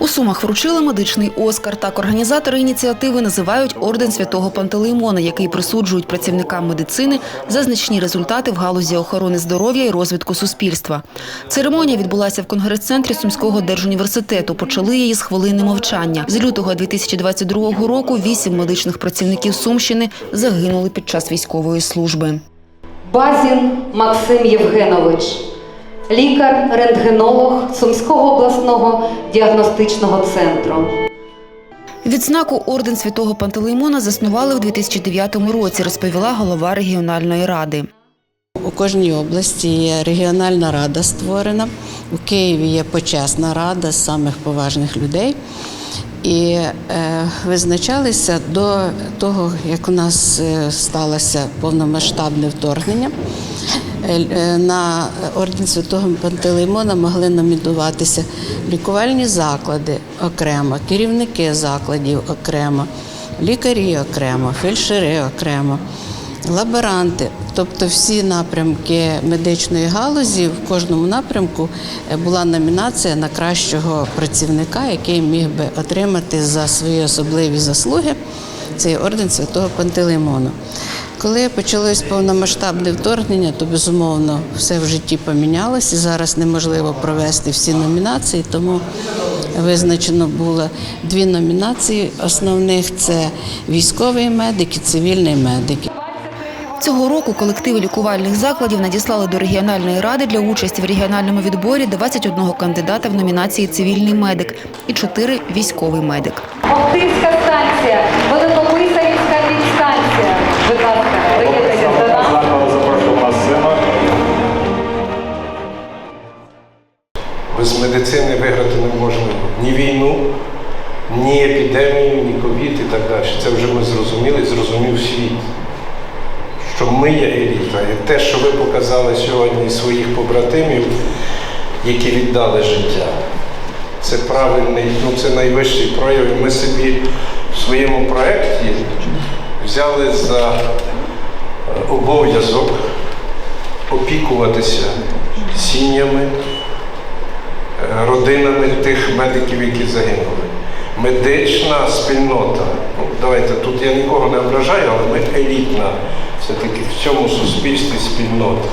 У Сумах вручили медичний Оскар. Так організатори ініціативи називають орден святого Пантелеймона, який присуджують працівникам медицини за значні результати в галузі охорони здоров'я і розвитку суспільства. Церемонія відбулася в конгрес-центрі Сумського держуніверситету. Почали її з хвилини мовчання. З лютого 2022 року вісім медичних працівників Сумщини загинули під час військової служби. Базін Максим Євгенович, лікар-рентгенолог Сумського обласного діагностичного центру. Відзнаку орден святого Пантелеймона заснували в 2009 році, розповіла голова регіональної ради. У кожній області є регіональна рада створена. У Києві є почесна рада з самих поважних людей. І е, визначалися до того, як у нас е, сталося повномасштабне вторгнення. Е, е, На орден Святого Пантелеймона могли номінуватися лікувальні заклади окремо, керівники закладів окремо, лікарі окремо, фельдшери окремо лаборанти, тобто всі напрямки медичної галузі, в кожному напрямку е, була номінація на кращого працівника, який міг би отримати за свої особливі заслуги цей орден святого Пантелеймону. Коли почалось повномасштабне вторгнення, то безумовно все в житті помінялося. Зараз неможливо провести всі номінації, тому визначено було дві номінації основних: це військовий медик і цивільний медик. Цього року колективи лікувальних закладів надіслали до регіональної ради для участі в регіональному відборі 21 кандидата в номінації Цивільний медик і 4 військовий медик. Ні війну, ні епідемію, ні ковід і так далі. Це вже ми зрозуміли, зрозумів світ. Що ми є еліта. І те, що ви показали сьогодні своїх побратимів, які віддали життя, це правильний, ну це найвищий прояв. Ми собі в своєму проєкті взяли за е, обов'язок опікуватися сім'ями, родинами тих медиків, які загинули. Медична спільнота. Ну, давайте тут я нікого не ображаю, але ми елітна все-таки в цьому суспільстві спільнота.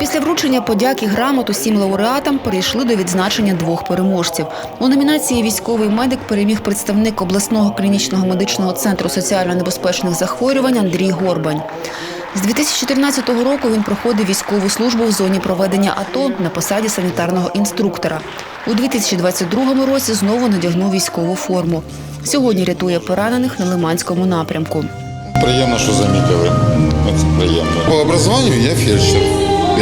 Після вручення подяки грамот усім лауреатам перейшли до відзначення двох переможців. У номінації Військовий медик переміг представник обласного клінічного медичного центру соціально небезпечних захворювань Андрій Горбань. З 2014 року він проходив військову службу в зоні проведення АТО на посаді санітарного інструктора. У 2022 році знову надягнув військову форму. Сьогодні рятує поранених на Лиманському напрямку. Приємно, що замітили. Це приємно. По образованню я фельдшер.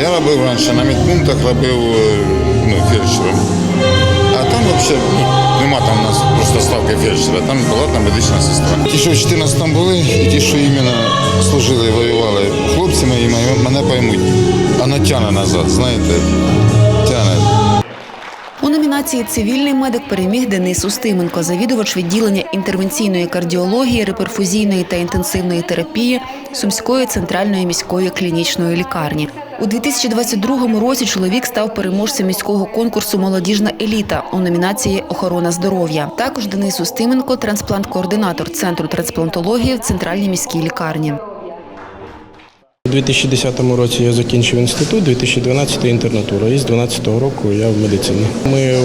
Я робив раніше на медпунктах, робив е, ну, фельдшером. А там взагалі нема там у нас просто ставки фельдшера, там була там медична сестра. Ті, що в 14-му були, і ті, що іменно служили, воювали хлопцями, мої- мене поймуть. А натяне назад, знаєте, номінації Цивільний медик переміг Денис Устименко, завідувач відділення інтервенційної кардіології, реперфузійної та інтенсивної терапії Сумської центральної міської клінічної лікарні. У 2022 році чоловік став переможцем міського конкурсу Молодіжна еліта у номінації Охорона здоров'я. Також Денис Устименко, трансплант-координатор центру трансплантології в центральній міській лікарні. У 2010 році я закінчив інститут, 2012 інтернатура. І з 2012 року я в медицині. Ми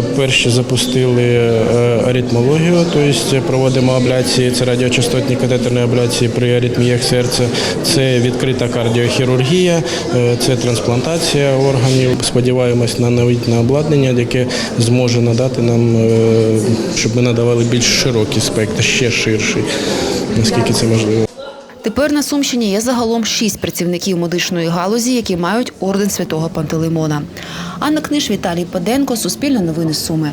вперше запустили е, аритмологію, тобто проводимо абляції, це радіочастотні катетерні абляції при аритміях серця, це відкрита кардіохірургія, е, це трансплантація органів. Сподіваємось на новітне обладнання, яке зможе надати нам, е, щоб ми надавали більш широкий спектр, ще ширший, наскільки це можливо. Тепер на Сумщині є загалом шість працівників медичної галузі, які мають орден святого Пантелеймона. Анна Книж, Віталій Паденко, Суспільне новини Суми.